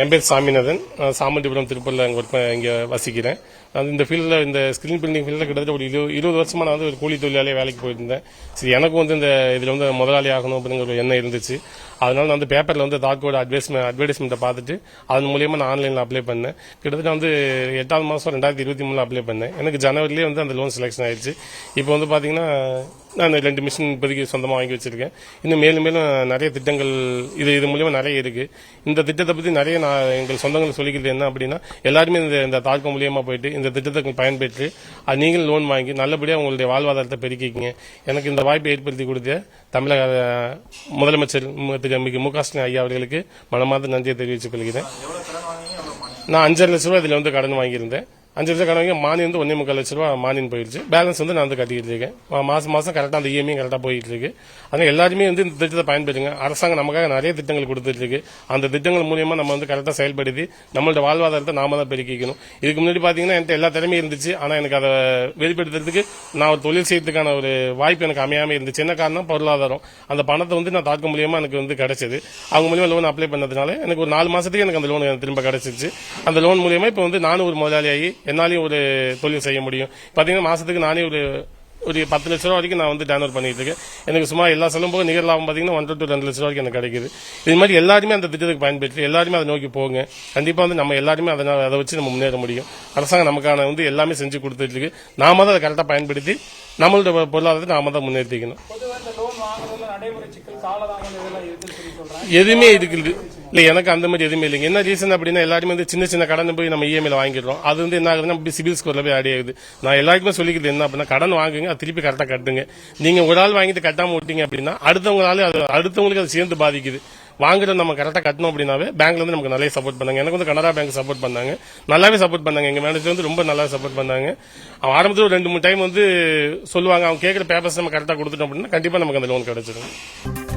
என் பேர் சாமிநாதன். நான் சாமண்டிபுரம் திருப்பூரில் அங்கே ஒர்க் இங்கே வசிக்கிறேன். இந்த ஃபீல்டில் இந்த ஸ்க்ரீன் பில்டிங் ஃபீல்டில் கிட்டத்தட்ட ஒரு இருபது இருபது வருஷமா நான் வந்து ஒரு கூலி தொழிலாளியே வேலைக்கு போயிருந்தேன். சரி எனக்கும் வந்து இந்த இதில் வந்து முதலாளி ஆகணும் அப்படிங்கிற ஒரு எண்ணம் இருந்துச்சு. அதனால நான் வந்து பேப்பரில் வந்து தாக்கோட அட்வைஸ்மெண்ட் அட்வர்டைஸ்மெண்ட்டை பார்த்துட்டு அதன் மூலியமாக நான் ஆன்லைனில் அப்ளை பண்ணேன். கிட்டத்தட்ட வந்து எட்டாவது மாதம் ரெண்டாயிரத்தி இருபத்தி மூணில் அப்ளை பண்ணேன். எனக்கு ஜனவரிலேயே வந்து அந்த லோன் செலெக்ஷன் ஆயிடுச்சு. இப்போ வந்து பார்த்தீங்கன்னா நான் ரெண்டு மிஷின் இப்போதைக்கு சொந்தமாக வாங்கி வச்சிருக்கேன். இன்னும் மேலும் மேலும் நிறைய திட்டங்கள் இது இது மூலியமாக நிறைய இருக்கு. இந்த திட்டத்தை பற்றி நிறைய நான் எங்கள் சொந்தங்கள் சொல்லிக்கிறது என்ன அப்படின்னா எல்லாருமே இந்த இந்த தாக்கம் மூலியமாக போயிட்டு இந்த திட்டத்தை பயன்பெற்று அது நீங்களும் லோன் வாங்கி நல்லபடியாக உங்களுடைய வாழ்வாதாரத்தை பெருக்கிக்கிங்க. எனக்கு இந்த வாய்ப்பை ஏற்படுத்தி கொடுத்த தமிழக முதலமைச்சர் மு- திரு மு க. ஸ்டாலின் ஐயா அவர்களுக்கு மனமார்ந்த நன்றியை தெரிவித்துக் கொள்கிறேன். நான் அஞ்சரை லட்ச ரூபாய் இதில் வந்து கடன் வாங்கியிருந்தேன். அஞ்சு லட்சம் கடன் வாங்கி மானியம் வந்து ஒன்றே முக்கால் லட்ச ரூபா மானியம் போயிடுச்சு. பேலன்ஸ் வந்து நான் வந்து கட்டிக்கிட்டு இருக்கேன். மாதம் மாசம் மாசம் கரெக்டாக அந்த இஎம்ஐ கரெக்டாக போயிட்டு இருக்கு. அதனால எல்லாருமே வந்து இந்த திட்டத்தை பயன்பெறுங்க அரசாங்கம் நமக்காக நிறைய திட்டங்கள் கொடுத்துட்டு இருக்கு. அந்த திட்டங்கள் மூலயமா நம்ம வந்து கரெக்டாக செயல்படுத்தி நம்மளோட வாழ்வாதாரத்தை நாம தான் பெருக்கிக்கணும். இதுக்கு முன்னாடி பார்த்தீங்கன்னா என்கிட்ட எல்லா திறமையும் இருந்துச்சு. ஆனால் எனக்கு அதை வெளிப்படுத்துறதுக்கு நான் ஒரு தொழில் செய்யறதுக்கான ஒரு வாய்ப்பு எனக்கு அமையாமல் இருந்துச்சு. என்ன காரணம் பொருளாதாரம். அந்த பணத்தை வந்து நான் தாக்க மூலியமா எனக்கு வந்து கிடைச்சது. அவங்க மூலியமா லோன் அப்ளை பண்ணதுனால எனக்கு ஒரு நாலு மாசத்துக்கு எனக்கு அந்த லோன் திரும்ப கிடைச்சிருச்சு. அந்த லோன் மூலியமா இப்போ வந்து நானும் ஒரு முதலாளியாகி என்னாலையும் ஒரு தொழில் செய்ய முடியும். பாத்தீங்கன்னா மாசத்துக்கு நானே ஒரு ஒரு பத்து லட்ச ரூபா வரைக்கும் நான் வந்து டேன் பண்ணிட்டு இருக்கேன். எனக்கு சும்மா எல்லா செலவும் போக நிகர் லாபம் பாத்தீங்கன்னா ஒன்றரை டு ரெண்டு லட்ச ரூபா வரைக்கும் எனக்கு கிடைக்குது. இது மாதிரி எல்லாருமே அந்த திட்டத்துக்கு பயன்பெற்று எல்லாருமே அதை நோக்கி போங்க. கண்டிப்பா வந்து நம்ம எல்லாருமே அதை அதை வச்சு நம்ம முன்னேற முடியும். அரசாங்கம் நமக்கான வந்து எல்லாமே செஞ்சு கொடுத்துட்டு இருக்கு. நாம தான் அதை கரெக்டா பயன்படுத்தி நம்மளோட பொருளாதாரத்தை நாம தான் முன்னேற்றிக்கணும் எதுவுமே இருக்குது. இல்ல எனக்கு அந்த மாதிரி எதுவுமே இல்லைங்க. என்ன ரீசன் அப்படின்னா எல்லாருமே வந்து சின்ன சின்ன கடன் போய் நம்ம இஎம்ஐல வாங்கிடுறோம். அது வந்து என்ன ஆகுதுன்னா அப்படி சிபில் ஸ்கோர்ல போய் ஆடி ஆகுது. நான் எல்லாருக்குமே சொல்லிக்கிறது என்ன அப்படின்னா கடன் வாங்குங்க அது திருப்பி கரெக்டா கட்டுங்க. நீங்க ஒரு ஆள் வாங்கிட்டு கட்டாம விட்டீங்க அப்படின்னா அடுத்தவங்களால அது அடுத்தவங்களுக்கு அது சேர்ந்து பாதிக்குது. வாங்குறது நம்ம கரெக்டாக கட்டணும் அப்படின்னாவே பேங்க்ல இருந்து நமக்கு நிறைய சப்போர்ட் பண்ணாங்க. எனக்கு வந்து கனரா பேங்க் சப்போர்ட் பண்ணாங்க. நல்லாவே சப்போர்ட் பண்ணாங்க. எங்க மேனேஜர் வந்து ரொம்ப நல்லா சப்போர்ட் பண்ணாங்க. அவன் ஆரம்பத்தில் ஒரு ரெண்டு மூணு டைம் வந்து சொல்லுவாங்க. அவங்க கேட்குற பேப்பர்ஸ் நம்ம கரெக்டாக கொடுத்துட்டோம் அப்படின்னா கண்டிப்பா நமக்கு அந்த லோன் கிடைச்சிடும்